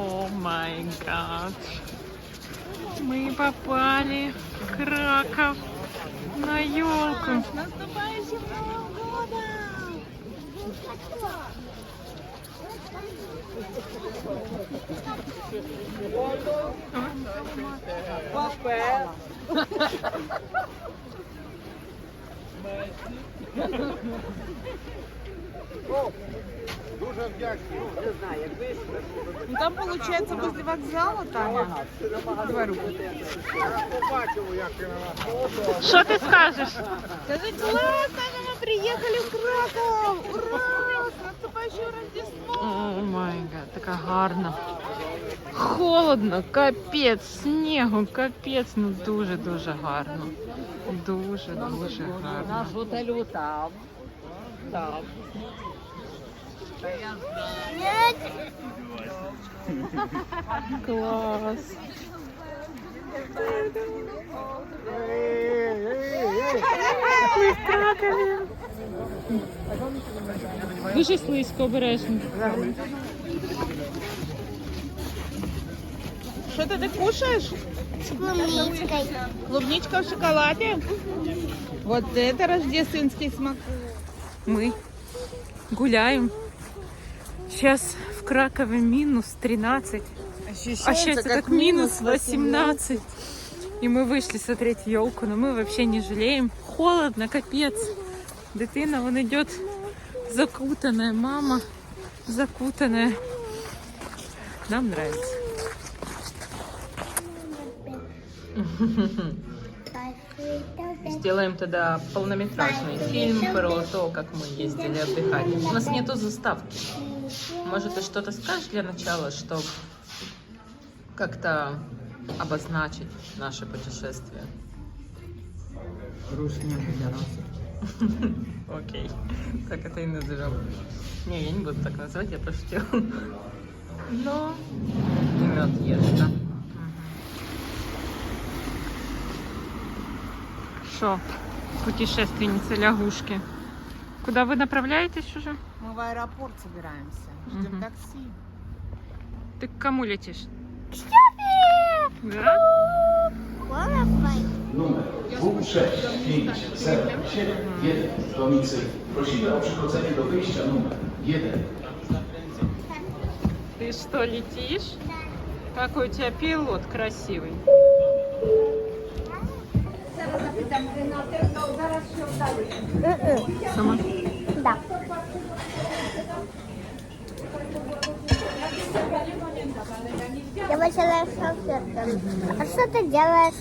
О май гад. Мы попали в Краков на елку. Наступающим Новым годом! Ну, Там, получается, возле вокзала, Таня, двору. Що ти скажеш? Скажи, классно, мы приехали в Краков! Ура! С наступающим Рождеством! О май гад, така гарна. Холодно, капець, снігу, капець, ну дуже-дуже гарно. Дуже-дуже гарно. готелю там. Там. Клас. Ми в Кракові. Дуже слизько обережно. Что-то ты кушаешь? С клубничкой. Клубничка в шоколаде? Вот это рождественский смак. Мы гуляем. Сейчас в Кракове минус 13. А сейчас как минус 18. И мы вышли смотреть елку, но мы вообще не жалеем. Холодно, капец. Дитина, он идет закутанная, мама закутанная. Нам нравится. Сделаем тогда полнометражный фильм про то, как мы ездили отдыхать. У нас нету заставки. Может, ты что-то скажешь для начала, чтобы как-то обозначить наше путешествие? Рушня пидорасы. Окей. Так это и назовем. Не, я не буду так называть, я пошутила. Но и мед ешь, да? Что, путешественница лягушки? Куда вы направляетесь уже? Мы в аэропорт собираемся. Ждем Мгм. такси. Ты к кому летишь? Да? Qualify. Numer W65771 Domicy. Prosimy o przychodzenie do wyjścia numer 1. Ты что, летишь? Какой у тебя пилот красивый. Сама? Да. Я вышла с салфетками. А что ты делаешь?